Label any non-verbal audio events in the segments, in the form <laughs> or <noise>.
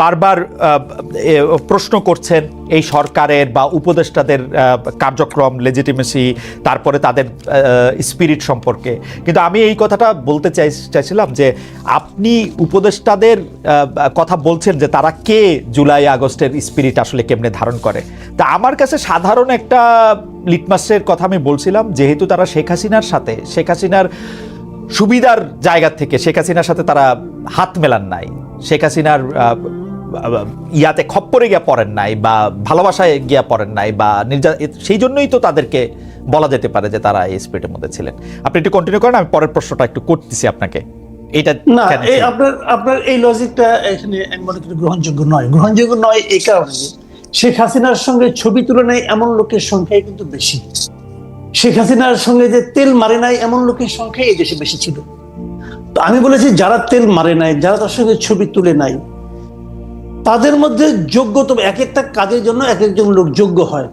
বারবার প্রশ্ন করছেন এই সরকারের বা উপদেষ্টাদের কার্যক্রম লেজিটিমেসি তারপরে তাদের স্পিরিট সম্পর্কে। কিন্তু আমি এই কথাটা বলতে চাই, চাইছিলাম যে আপনি উপদেষ্টাদের কথা বলছেন যে তারা কে জুলাই আগস্টের স্পিরিট আসলে কেমনে ধারণ করে। তা আমার কাছে সাধারণ একটা লিটমাসের কথা আমি বলছিলাম, যেহেতু তারা শেখ হাসিনার সাথে, শেখ হাসিনার সুবিধার জায়গা থেকে, শেখ হাসিনার সাথে তারা হাত মেলান নাই। শেখ হাসিনার ইয়াতে খপ্পরে গিয়া পড়েন নাই বা ভালোবাসায় গিয়া পড়েন নাই বা নির্যা সেই জন্যই তো তাদেরকে বলা যেতে পারে যে তারা এই স্পিরিটের মধ্যে ছিলেন। আপনি একটু কন্টিনিউ করেন আমি পরের প্রশ্নটা একটু করতেছি আপনাকে। এটা না এই আপনার আপনার এই লজিকটা এখানে আমি মনে করি গ্রহণযোগ্য নয়। গ্রহণযোগ্য নয় এই কারণে শেখ হাসিনার সঙ্গে ছবি তুলনায় এমন লোকের সংখ্যাই কিন্তু বেশি। শেখ হাসিনার সঙ্গে যে তেল মারে নাই এমন লোকের সংখ্যাই এই দেশে বেশি ছিল। তো আমি বলেছি যারা তেল মারে নাই যারা তার সঙ্গে ছবি তুলে নাই তাদের মধ্যে যোগ্যতম এক একটা কাজের জন্য এক একজন লোক যোগ্য হয়।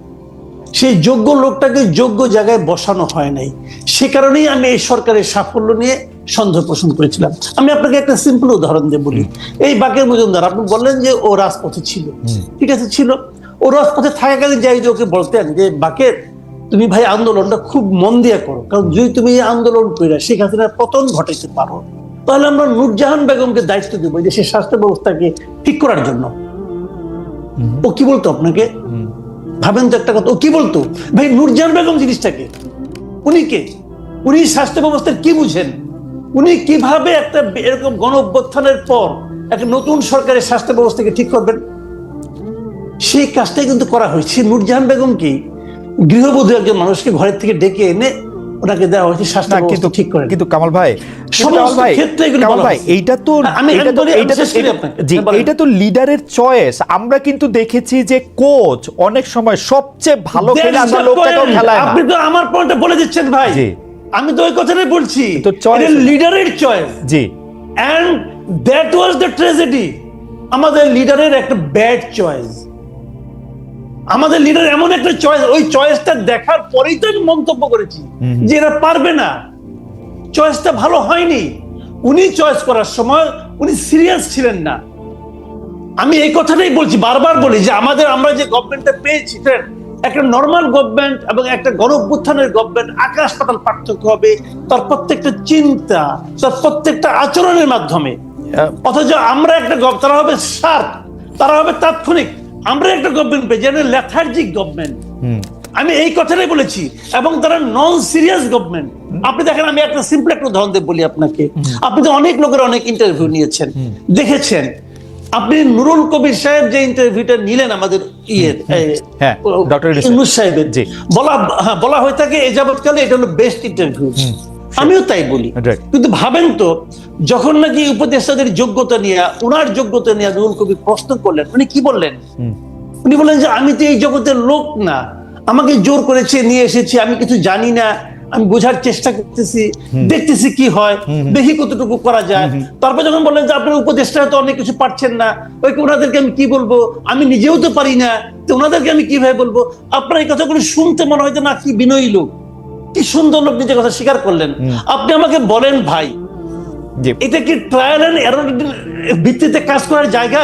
সেই যোগ্য লোকটাকে যোগ্য জায়গায় বসানো হয় নাই। সে কারণেই আমি এই সরকারের সাফল্য নিয়ে সন্দেহ পোষণ করেছিলাম। আমি আপনাকে একটা সিম্পল উদাহরণ দিয়ে বলি। এই বাকের মজুমদার আপনি বললেন যে ও রাজপথে ছিল। ঠিক আছে ছিল। ও রাজপথে থাকাকালীন যাই যে ওকে বলতেন যে বাকের তুমি ভাই আন্দোলনটা খুব মন দিয়ে করো। কারণ যদি তুমি এই আন্দোলন করে শেখ হাসিনার পতন ঘটাইতে পারো তাহলে আমরা নূরজাহান বেগমকে দায়িত্ব দেবো দেশের স্বাস্থ্য ব্যবস্থাকে ঠিক করার জন্য। ও কি বলতো আপনাকে? ভাবেন তো একটা কথা। ও কি বলতো? ভাই নুরজাহান বেগম জিনিসটাকে উনি কে? উনি স্বাস্থ্য ব্যবস্থার কি বুঝেন? উনি কীভাবে একটা এরকম গণ অভ্যুত্থানের পর একটা নতুন সরকারের স্বাস্থ্য ব্যবস্থাকে ঠিক করবেন? সেই কাজটাই কিন্তু করা হয়েছে নূরজাহান বেগম কি গৃহবধূ একজন মানুষকে ঘরের থেকে ডেকে এনে ওনাকে দেওয়া হয়েছে স্বাস্থ্য কিন্তু ঠিক করে। কিন্তু কামাল ভাই কামাল ভাই কামাল ভাই এইটা তো এটা- জি হ্যাঁ, এটা তো লিডারের চয়েস আমরা কিন্তু দেখেছি যে কোচ অনেক সময় সবচেয়ে ভালো খেলে আসা লোকটাকেও খেলায় আপনি তো আমার পয়েন্টটা বলে দিচ্ছেন ভাই। জি। আমি তো ওই কথাটাই বলছি। তো choice- লিডারের choice G. And that was the tragedy আমাদের লিডারের একটা ব্যাড চয়েস আমাদের লিডার এমন একটা চয়েস ওই চয়েসটা দেখার পরেই তো আমি মন্তব্য করেছি যে এরা পারবে না। চয়েসটা ভালো হয়নি। উনি চয়েস করার সময় উনি সিরিয়াস ছিলেন না। আমি এই কথাটাই বলছি বারবার বলি যে আমাদের আমরা যে গভর্নমেন্টটা পেয়েছি একটা নর্মাল গভর্নমেন্ট এবং একটা গণ অভ্যুত্থানের গভর্নমেন্ট আকাশ পাতাল পার্থক্য হবে। তার প্রত্যেকটা চিন্তা তার প্রত্যেকটা আচরণের মাধ্যমে। অথচ আমরা একটা তারা হবে শার্প তারা হবে তাৎক্ষণিক। আমরা একটা গভর্নমেন্ট পেয়েছি যেন লেথার্জিক গভর্নমেন্ট আমি এই কথাটাই বলেছি এবং তারা নন সিরিয়াস গভর্নমেন্ট আপনি দেখেন আমি একটা সিম্পল একটা উদাহরণ দিয়ে বলি আপনাকে। আপনি তো অনেক লোকের অনেক ইন্টারভিউ নিয়েছেন। দেখেছেন আপনি নুরুল কবির সাহেব যে ইন্টারভিউটা নিলেন আমাদের ইয়ে হ্যাঁ. ইউনুস সাহেবের। বলা হ্যাঁ বলা হয়ে থাকে এই যাবৎকালে এটা হলো বেস্ট ইন্টারভিউ আমিও তাই বলি। কিন্তু ভাবেন তো যখন নাকি উপদেষ্টাদের যোগ্যতা নিয়ে উনার যোগ্যতা নিয়ে নুরুল কবির প্রশ্ন করলেন উনি কি বললেন? উনি বললেন যে আমি তো এই জগতের লোক না। আমাকে জোর করেছে নিয়ে এসেছি আমি কিছু জানি না। আমি বোঝার চেষ্টা করতেছি দেখতেছি কি হয়। দেখি কতটুকু করা যায়। তারপর যখন বললেন যে আপনার উপদেষ্টা তো অনেক কিছু পারছেন না। ওই ওনাদেরকে আমি কি বলব? আমি নিজেও তো পারি না। তো ওনাদেরকে আমি কীভাবে বলব? আপনার এই কথাগুলো শুনতে মনে হয় যে না কি বিনয়ী লোক। কি সুন্দর লোক নিজের কথা স্বীকার করলেন। আপনি আমাকে বলেন ভাই। এটা কি ট্রায়াল এন্ড এরর ভিত্তিতে কাজ করার জায়গা?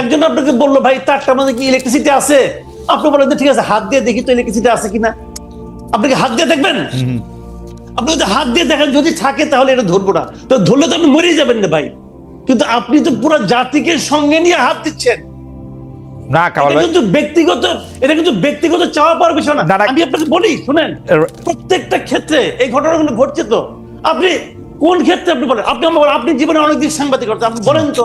একজন আপনাকে বলল ভাই তারটার মধ্যে কি ইলেকট্রিসিটি আছে? আপনি বলেন ঠিক আছে হাত দিয়ে দেখি তো ইলেকট্রিসিটি আছে কিনা। আপনি কি হাত দিয়ে দেখবেন? আপনি যদি হাত দিয়ে দেখেন যদি থাকে তাহলে এটা ধরবো না। তো ধরলে তো আপনি মরেই যাবেন না ভাই। কিন্তু আপনি তো পুরো জাতিকে সঙ্গে নিয়ে হাত দিচ্ছেন। না কিন্তু ব্যক্তিগত এটা কিন্তু ব্যক্তিগত চাওয়া পাওয়ার বিষয় না। আমি আপনাকে বলি শুনেন প্রত্যেকটা ক্ষেত্রে এই ঘটনাগুলো ঘটছে তো। আপনি কোন ক্ষেত্রে আপনি বলেন? আপনি আমার আপনি জীবনে অনেকদিন সাংবাদিক করতে আপনি বলেন তো।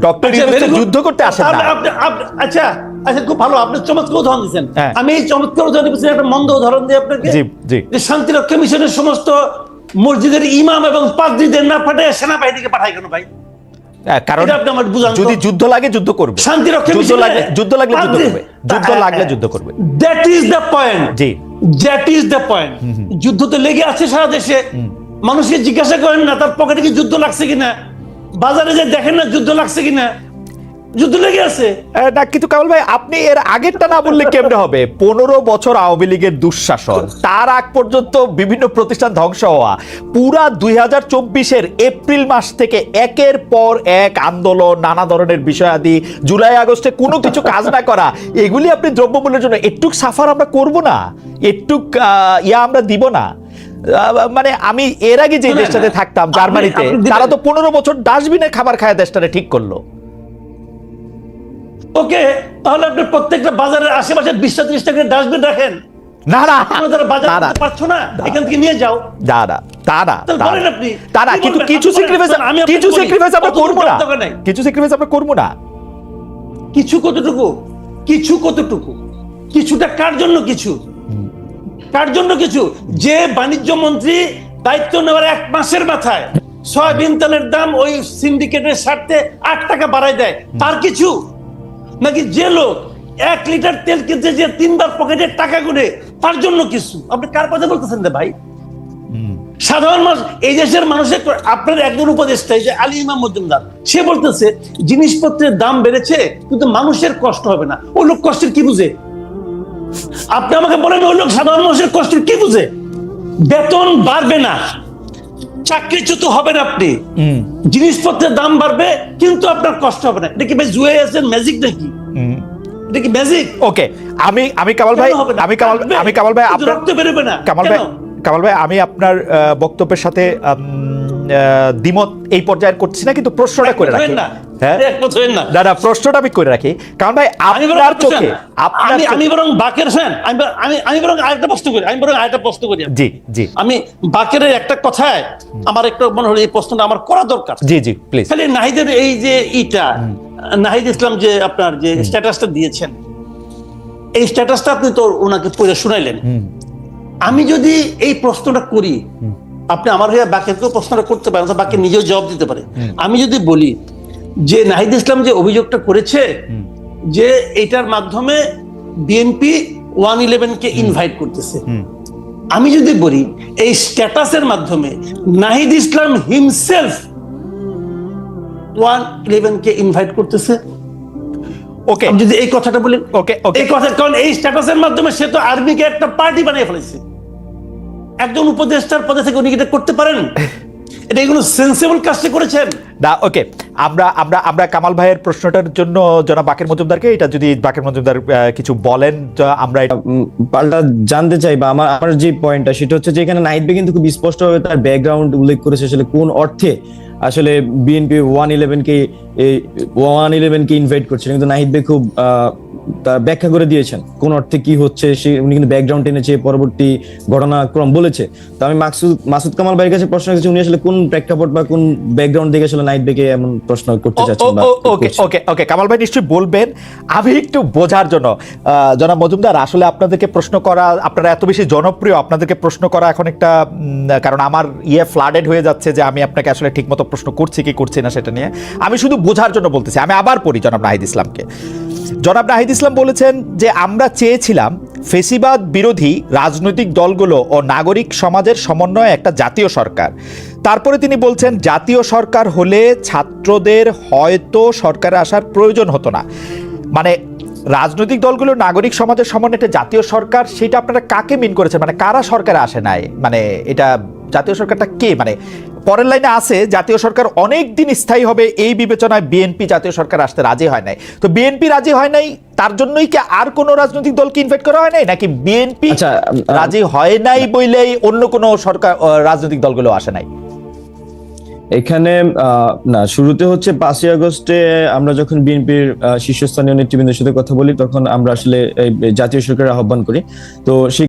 Doctor very good. যুদ্ধ করতে আসেন না। তাহলে আপনি- আপনি- আচ্ছা আচ্ছা খুব ভালো আপনি চমৎকার উদাহরণ দিচ্ছেন। আমি এই চমৎকার উদাহরণ দিচ্ছি একটা মন্দ উদাহরণ দিয়ে আপনাকে। জি, জি। যে শান্তিরক্ষা মিশনের সমস্ত মসজিদের ইমাম এবং পাদ্রীদের না পাঠায় সেনাবাহিনীকে পাঠায় কেন ভাই? কারণ এটা আপনি আমার বুঝান তো। যদি যুদ্ধ লাগে যুদ্ধ করবে। যুদ্ধ লাগলে যুদ্ধ লাগলে যুদ্ধ করবে। যুদ্ধ হ্যাঁ, লাগলে হ্যাঁ। যুদ্ধ করবে। দ্যাট ইজ দ্য পয়েন্ট জি। দ্যাট ইজ দ্য পয়েন্ট যুদ্ধ তো লেগে আছে সারা দেশে। মানুষকে জিজ্ঞাসা করেন না তার পকেটে কি যুদ্ধ লাগছে কিনা? বাজারে যে দেখেন না যুদ্ধ লাগছে কিনা? যুদ্ধ লেগে আছে। না কিন্তু কামাল ভাই, আপনি এর আগেরটা না বললে কেমনে হবে? পনেরো বছর আওয়ামী লীগের দুঃশাসন, তার আগ পর্যন্ত বিভিন্ন প্রতিষ্ঠান ধ্বংস হওয়া, পুরা দুই হাজার চব্বিশের এপ্রিল মাস থেকে একের পর এক আন্দোলন, নানা ধরনের বিষয়াদি, জুলাই আগস্টে কোনো কিছু কাজ না করা, এগুলি আপনি দ্রব্যমূল্যের জন্য একটুক সাফার আমরা করব না? একটুক ইয়া আমরা দিব না? মানে আমি এর আগে যে দেশটাতে থাকতাম জার্মানিতে তারা তো পনেরো বছর ডাস্টবিনের খাবার খায় দেশটারে ঠিক করল। ওকে তাহলে আপনি প্রত্যেকটা বাজারের আশেপাশে বিশটা ত্রিশটা করে ডাস্টবিন রাখেন। না না। আপনারা যারা না, না। করতে পারছ না এখান থেকে নিয়ে যাও। না না তা না তাহলে তা বলেন না। আপনি। তা না কি কিন্তু কিছু আপনি স্যাক্রিফাইস কিছু স্যাক্রিফাইস আমরা অত না। কিছু স্যাক্রিফাইস আমরা করব না। কিছু কতটুকু? কিছু কতটুকু? কিছুটা কার জন্য কিছু? কার জন্য কিছু। যে বাণিজ্য মন্ত্রী দায়িত্ব নেওয়ার এক মাসের মাথায় সয়াবিন তেলের দাম ওই সিন্ডিকেটের স্বার্থে আট টাকা বাড়ায় দেয় তার কিছু? নাকি যে লোক এক লিটার তেল কিনতে যে তিনবার পকেটের টাকা গুনে তার জন্য কিছু? আপনি কার কথা বলতেছেন রে ভাই? সাধারণ মানুষ এই দেশের মানুষের আপনার একজন উপদেষ্টা যে আলী ইমাম মজুমদার সে বলতেছে জিনিসপত্রের দাম বেড়েছে কিন্তু মানুষের কষ্ট হবে না। ও লোক কষ্টের কি বুঝে? আপনি আমাকে বলেন ওই লোক সাধারণ মানুষের কষ্টের কি বুঝে? বেতন বাড়বে না চাকরিচ্যুত হবেন আপনি। জিনিসপত্রের দাম বাড়বে কিন্তু আপনার কষ্ট হবে না। এটা কি ভাই জুয়ে আছেন ম্যাজিক নাকি? এটা কি ম্যাজিক ওকে আমি আমি কামাল ভাই? আমি কামাল আমি কামাল ভাই আপনার রক্ত বেরোবে না। কামাল ভাই কামাল ভাই আমি আপনার বক্তব্যের সাথে দ্বিমত এই পর্যায়ে করছি না কিন্তু প্রশ্নটা করে রাখি। হ্যাঁ? না। প্রশ্নটা আমি করে রাখি। কারণ ভাই আপনার চোখে আপনার আমি বরং বাকের ফ্যান। আমি আমি বরং আরেকটা প্রশ্ন করি। আমি বরং আরেকটা প্রশ্ন করি। জি জি। আমি বাকের একটা কথায় আমার একটা মনে হলো এই প্রশ্নটা আমার করা দরকার। জি জি প্লিজ খালি নাহিদের এই যে ইটা নাহিদ ইসলাম যে আপনার যে স্ট্যাটাসটা দিয়েছেন এই স্ট্যাটাসটা আপনি তো ওনাকে পড়ে শুনাইলেন। আমি যদি এই প্রশ্নটা করি আপনি আমার হয়ে বাকেরকেও প্রশ্নটা করতে পারেন বাকি নিজেও জবাব দিতে পারে। আমি যদি বলি যে নাহিদ ইসলাম যে অভিযোগটা করেছে যে এটার মাধ্যমে বিএনপি ওয়ান ইলেভেনকে ইনভাইট করতেছে। আমি যদি বলি এই স্ট্যাটাসের মাধ্যমে নাহিদ ইসলাম হিমসেলফ ওয়ান ইলেভেনকে ইনভাইট করতেছে। ওকে আমি যদি এই কথাটা বলি ওকে ওকে এই কথা কারণ এই স্ট্যাটাসের মাধ্যমে সে তো আর্মিকে একটা পার্টি বানিয়ে ফেলেছে। একজন উপদেষ্টার পদে থেকে উনি এটা করতে পারেন? <laughs> এটা কোনো সেন্সিবল কাজটি করেছেন। না ওকে আমরা আমরা আমরা কামাল ভাইয়ের প্রশ্নটার জন্য জনাব বাকের মজুমদারকে এটা যদি বাকের মজুমদার কিছু বলেন আমরা এটা পাল্টা জানতে চাই বা আমার আমার যে পয়েন্টটা সেটা হচ্ছে যে এখানে নাহিদ ভাই কিন্তু খুব স্পষ্টভাবে তার ব্যাকগ্রাউন্ড উল্লেখ করেছে আসলে কোন অর্থে আসলে বিএনপি ওয়ান ইলেভেন কে ওয়ান ইলেভেন কে ইনভাইট করছিল। কিন্তু নাহিদ ভাই খুব আহ, তার ব্যাখ্যা করে দিয়েছেন কোন অর্থে কি হচ্ছে সে উনি কিন্তু ব্যাকগ্রাউন্ড এনেছে পরবর্তী ঘটনাক্রম বলেছে। তো আমি মাকসুদ মাসুদ কামাল ভাইয়ের কাছে প্রশ্ন করেছি উনি আসলে কোন প্রেক্ষাপট বা কোন ব্যাকগ্রাউন্ড দেখে আসলে নাইট বেকে এমন প্রশ্ন করতে চাচ্ছেন ওকে ওকে ওকে কামাল ভাই নিশ্চয়ই বলবেন। আমি একটু বোঝার জন্য জনাব মজুমদার আসলে আপনাদেরকে প্রশ্ন করা আপনারা এত বেশি জনপ্রিয় আপনাদেরকে প্রশ্ন করা এখন একটা কারণ আমার ইয়ে ফ্লাডেড হয়ে যাচ্ছে যে আমি আপনাকে আসলে ঠিকমতো প্রশ্ন করছি কি করছি না সেটা নিয়ে। আমি শুধু বোঝার জন্য বলতেছি আমি আবার পড়ি জনাব নাহিদ ইসলামকে। জনাব নাহিদ ইসলাম বলেছেন যে আমরা চেয়েছিলাম ফেসিবাদ বিরোধী রাজনৈতিক দলগুলো ও নাগরিক সমাজের সমন্বয়ে একটা জাতীয় সরকার। তারপরে তিনি বলছেন, জাতীয় সরকার হলে ছাত্রদের হয়তো সরকারে আসার প্রয়োজন হতো না। মানে রাজনৈতিক দলগুলো নাগরিক সমাজের সমন্বয়ে একটা জাতীয় সরকার, সেটা আপনারা কাকে মিন করেছেন? মানে কারা সরকারে আসে নাই? মানে এটা জাতীয় সরকারটা কে? মানে পরের লাইনে আছে জাতীয় সরকার অনেক দিন স্থায়ী হবে এই বিবেচনায় বিএনপি জাতীয় সরকার আসতে রাজি হয় নাই। তো বিএনপি রাজি হয় নাই তার জন্যই কি আর কোনো রাজনৈতিক দলকে ইনভাইট করা হয় নাই? নাকি বিএনপি আচ্ছা, রাজি হয় নাই বইলেই অন্য কোনো সরকার রাজনৈতিক দলগুলো আসে নাই? এখানে আহ, না শুরুতে হচ্ছে পাঁচই আগস্টে আমরা যখন বিএনপির শীর্ষস্থানীয় নেতৃবৃন্দের সাথে কথা বলি তখন আমরা আসলে জাতীয় সরকারের আহ্বান করি। তো